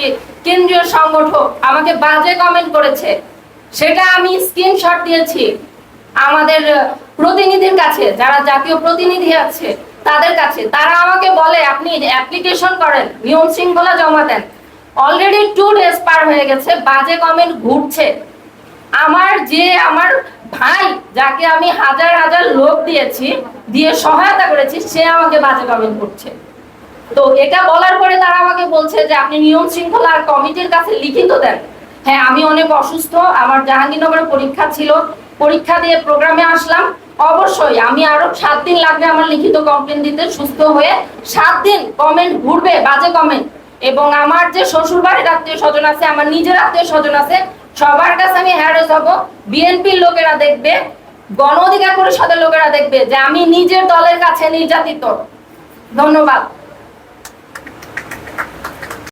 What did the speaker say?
একটি কেন্দ্রীয় সংগঠক আমাকে বাজে কমেন্ট করেছে। সেটা আমি স্ক্রিনশট দিয়েছি আমাদের প্রতিনিধির কাছে, যারা জাতীয় প্রতিনিধি আছে, তাদের কাছে। তারা আমাকে বলে, আপনি অ্যাপ্লিকেশন করেন, নিয়ম শৃঙ্খলা জমা দেন। অলরেডি টু ডেজ পার হয়ে গেছে, বাজে কমেন্ট ঘুরছে। আমার যে আমার ভাই, যাকে আমি হাজার হাজার লোক দিয়েছি, দিয়ে সহায়তা করেছি, সে আমাকে বাজে কমেন্ট করছে। তো এটা বলার পরে তারা আমাকে বলছে যে আপনি নিয়ম শৃঙ্খলা আর কমিটির কাছে লিখিত দেন। হ্যাঁ আমি অনেক অসুস্থ, আমার জাহাঙ্গীরনগরে পরীক্ষা ছিল, পরীক্ষা দিয়ে প্রোগ্রামে আসলাম। অবশ্যই আমি আরও সাত দিন লাগবে আমার লিখিত কমপ্লেন দিতে সুস্থ হয়ে। সাত দিন কমেন্ট ঘুরবে, বাজে কমেন্ট এবং আমার যে শ্বশুর বাড়ির আত্মীয় স্বজন আছে, আমার নিজের আত্মীয় স্বজন আছে, সবার কাছে আমি হ্যারেস হব। বিএনপির লোকেরা দেখবে, গণ অধিকার পরিষদের লোকেরা দেখবে যে আমি নিজের দলের কাছে নির্যাতিত। ধন্যবাদ।